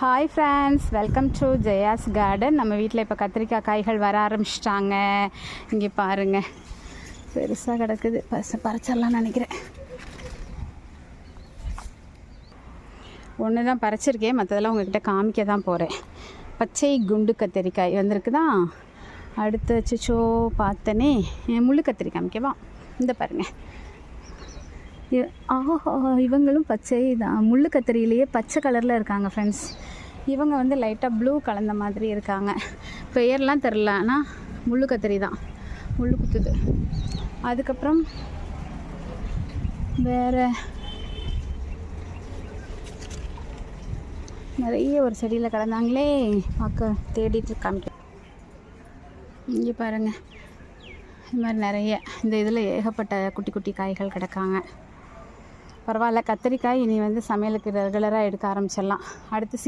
Hi friends welcome to Jaya's garden நம்ம வீட்டில் இப்போ கத்திரிக்காய் காய்கள் வர ஆரம்பிச்சிட்டாங்க. இங்கே பாருங்கள் பெருசாக கிடக்குது. பச பறிச்சிடலாம்னு நினைக்கிறேன். ஒன்று தான் பறிச்சிருக்கேன். மற்றதெல்லாம் உங்ககிட்ட காமிக்க தான் போகிறேன் பச்சை குண்டு கத்திரிக்காய் வந்திருக்குதா? அடுத்து வச்சுச்சோ பார்த்தனே. என் முள்ளு கத்திரிக்காய் காமிக்கவா இந்த பாருங்கள் ஆஹா இவங்களும் பச்சை தான் முள்ளு கத்திரியிலேயே பச்சை கலரில் இருக்காங்க ஃப்ரெண்ட்ஸ் இவங்க வந்து லைட்டாக ப்ளூ கலந்த மாதிரி இருக்காங்க. பெயர்லாம் தெரில ஆனால் முள்ளு கத்திரி தான் முள்ளு குத்துது. அதுக்கப்புறம் வேறு நிறைய ஒரு செடியில் கலந்தாங்களே. பார்க்க தேடிட்டு காமிக்க இங்கே பாருங்கள் இது மாதிரி நிறைய. இந்த இதில் ஏகப்பட்ட குட்டி குட்டி காய்கள் கிடக்காங்க. பரவாயில்ல. கத்திரிக்காய் இனி வந்து சமையலுக்கு ரெகுலராக எடுக்க ஆரம்பிச்சிடலாம். அடுத்து